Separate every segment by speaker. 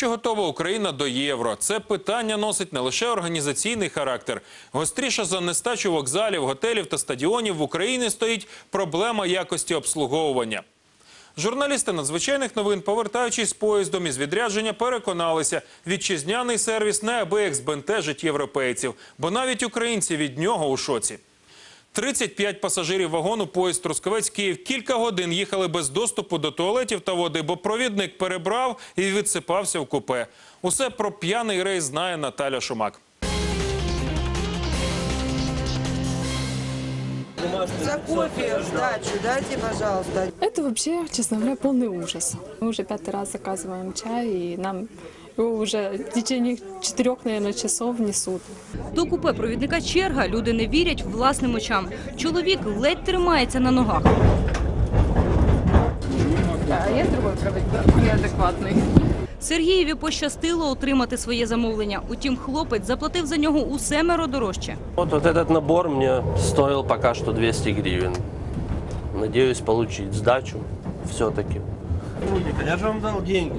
Speaker 1: Чи готова Україна до євро? Це питання носить не лише організаційний характер. Гостріше за нестачу вокзалів, готелів та стадіонів в Україні стоїть проблема якості обслуговування. Журналісти надзвичайних новин, повертаючись поїздом із відрядження, переконалися, вітчизняний сервіс неабияк збентежить європейців, бо навіть українці від нього у шоці. 35 пасажирів вагону поїзд Трускавець Київ кілька годин їхали без доступу до туалетів та води, бо провідник перебрав і відсипався в купе. Усе про п'яний рейс знає Наталя Шумак.
Speaker 2: За кофе сдачу дайте, пожалуйста.
Speaker 3: Это вообще, честно говоря, полный ужас. Мы уже пятый раз заказываем чай, и нам его уже в течение четырех, наверное, часов несут.
Speaker 4: До купе провідника черга. Люди не вірять власним очам. Чоловік ледь тримається на ногах.
Speaker 3: А есть другой проводник, неадекватный.
Speaker 4: Сергієві пощастило отримати своє замовлення. Утім, хлопець заплатив за нього у семеро дорожче.
Speaker 5: Вот, вот этот набор мне стоил пока что 200 гривен. Надеюсь получить сдачу все-таки.
Speaker 6: Я же вам дал деньги.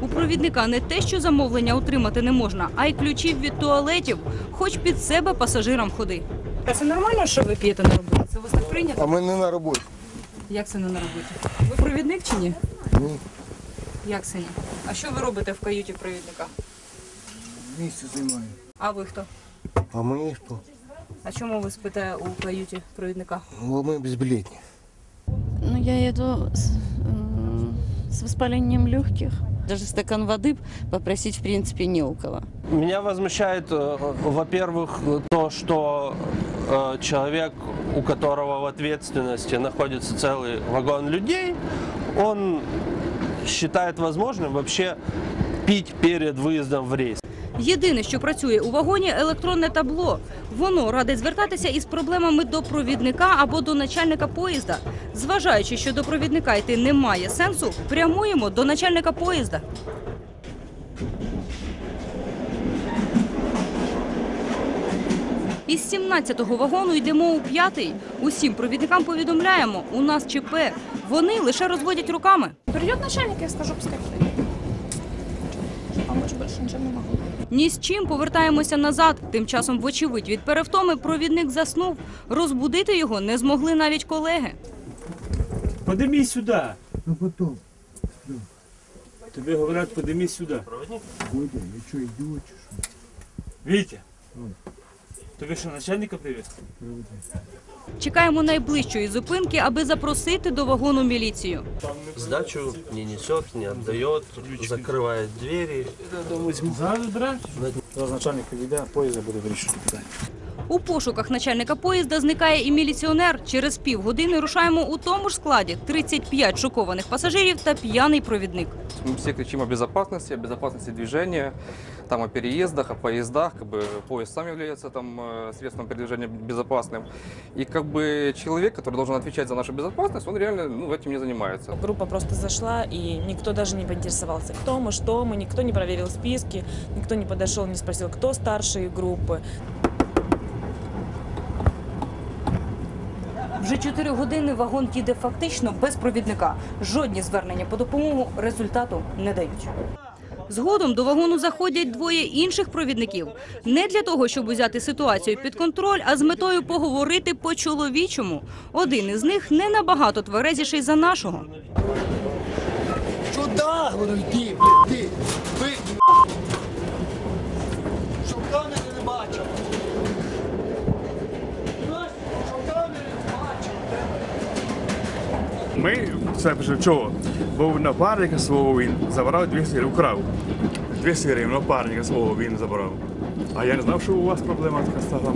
Speaker 4: У провідника не те, що замовлення отримати не можна, а й ключів від туалетів, хоч під себе пасажирам ходи. Це нормально, що ви п'єте на роботі? Це у вас так прийнято?
Speaker 7: А ми не на роботі.
Speaker 4: Як це не на роботі? Ви провідник чи ні?
Speaker 7: Ні.
Speaker 4: Як це ні? А що ви робите в каюті провідника?
Speaker 7: Місце займаю.
Speaker 4: А ви хто?
Speaker 7: А ми хто?
Speaker 4: А чому ви спите у каюті провідника?
Speaker 7: Ну, ми безбілетні.
Speaker 8: Ну, я м, с воспалением легких. Даже стакан воды попросить, в принципе, не у кого.
Speaker 5: Меня возмущает, э, во-первых, то, что э, человек, у которого в ответственности находится целый вагон людей, он считает возможным вообще пить перед выездом в рейс.
Speaker 4: Єдине, що працює у вагоні електронне табло. Воно радить звертатися із проблемами до провідника або до начальника поїзда. Зважаючи, що до провідника йти немає сенсу, прямуємо до начальника поїзда. Із 17-го вагону йдемо у п'ятий. Усім провідникам повідомляємо, у нас ЧП. Вони лише розводять руками.
Speaker 3: Придет начальник, я скажу, пускай подойдет. Помочь больше ничем не могу.
Speaker 4: Ні з чим повертаємося назад. Тим часом, вочевидь, від перевтоми провідник заснув. Розбудити його не змогли навіть колеги.
Speaker 6: Подимі сюди.
Speaker 7: Ну потім.
Speaker 6: Тобі говорять, подимі сюди. сюда.
Speaker 7: Ходя, я що, ідіот чи що?
Speaker 6: Витя. Тобі що, начальника привіз?
Speaker 4: Чекаємо найближчої зупинки, аби запросити до вагону міліцію.
Speaker 5: Сдачу не несет, не отдает, закрывает двери.
Speaker 6: Зараз брать.
Speaker 9: Зараз начальник підійде, поїзд буде вирішувати питання.
Speaker 4: У пошуках начальника поїзда зникає і міліціонер. Через півгодини рушаємо у тому ж складі 35 шокованих пасажирів та п'яний провідник.
Speaker 10: Мы все кричим о безопасности, о безопасности движения, там о переездах, о поездах, как бы поезд сам является там э, средством передвижения безопасным. И как бы человек, который должен отвечать за нашу безопасность, он реально ну, этим не занимается.
Speaker 11: Группа просто зашла, и никто даже не поинтересовался, кто мы, что мы, никто не проверил списки, никто не подошел, не спросил, кто старшие группы.
Speaker 4: Вже 4 години вагон їде фактично без провідника. Жодні звернення по допомогу результату не дають. Згодом до вагону заходять двоє інших провідників. Не для того, щоб узяти ситуацію під контроль, а з метою поговорити по-чоловічому. Один із них не набагато тверезіший за нашого.
Speaker 7: Сюди, говорю, йди, ти. Ви, щоб камери не бачили. Щоб камери не бачили.
Speaker 9: Ми це вже чого? Бо напарника свого він забрав 200 гривень, украв. 200 гривень напарника свого він забрав. А я не знав, що у вас проблема така стала.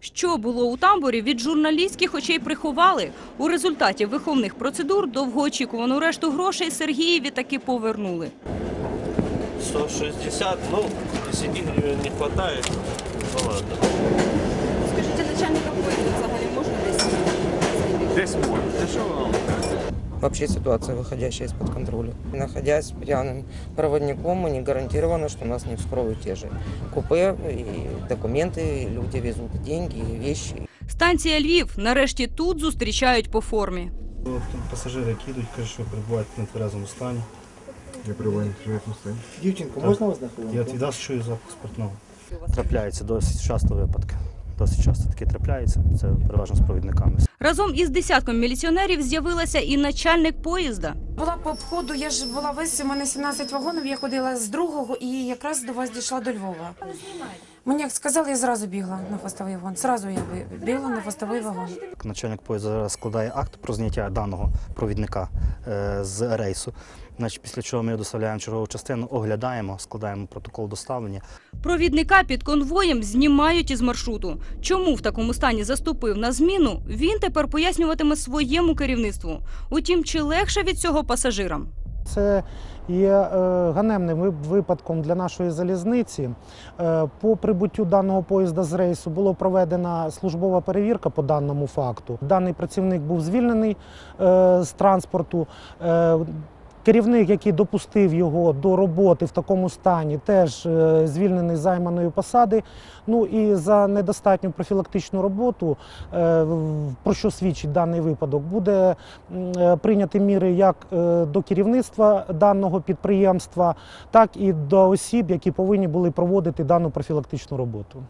Speaker 4: Що було у тамбурі, від журналістських очей приховали. У результаті виховних процедур довгоочікувану решту грошей Сергієві таки повернули.
Speaker 5: 160, ну, 10 гривен не хватает. Ну ладно.
Speaker 3: Скажите, начальника взагалі можна десь?
Speaker 9: Десь може
Speaker 2: Вообще ситуация, выходящая из-под контроля. Находясь пьяным проводником, мы не гарантировано, что нас не вскроют те же купе и документы, и люди везут деньги, и вещи.
Speaker 4: Станція Львів. Нарешті тут зустрічають по формі.
Speaker 6: Пасажири які йдуть, кажуть, що перебувають в нетверезому стані.
Speaker 9: Я прибуваю в третьому стані.
Speaker 7: Дівчинку,
Speaker 6: Так.
Speaker 7: можна вас на хвилинку?
Speaker 6: Я від вас чую запах спиртного.
Speaker 12: Трапляються досить часто випадки. Досить часто таке трапляється. Це переважно з провідниками.
Speaker 4: Разом із десятком міліціонерів з'явилася і начальник поїзда.
Speaker 13: Була по обходу, я ж була весь, у мене 17 вагонів, я ходила з другого і якраз до вас дійшла до Львова. Мені як сказали, я зразу бігла на хвостовий вагон. Зразу я бігла на хвостовий вагон.
Speaker 12: Начальник поїзду зараз складає акт про зняття даного провідника е, з рейсу. Значить, після чого ми його доставляємо чергову частину, оглядаємо, складаємо протокол доставлення.
Speaker 4: Провідника під конвоєм знімають із маршруту. Чому в такому стані заступив на зміну, він тепер пояснюватиме своєму керівництву. Утім, чи легше від цього пасажирам?
Speaker 14: Це є е, ганебним випадком для нашої залізниці. Е, По прибуттю даного поїзда з рейсу було проведена службова перевірка по даному факту. Даний працівник був звільнений е, з транспорту. Керівник, який допустив його до роботи в такому стані, теж е, звільнений займаної посади. Ну і за недостатню профілактичну роботу, е, про що свідчить даний випадок, буде е, прийняти міри як до керівництва даного підприємства, так і до осіб, які повинні були проводити дану профілактичну роботу.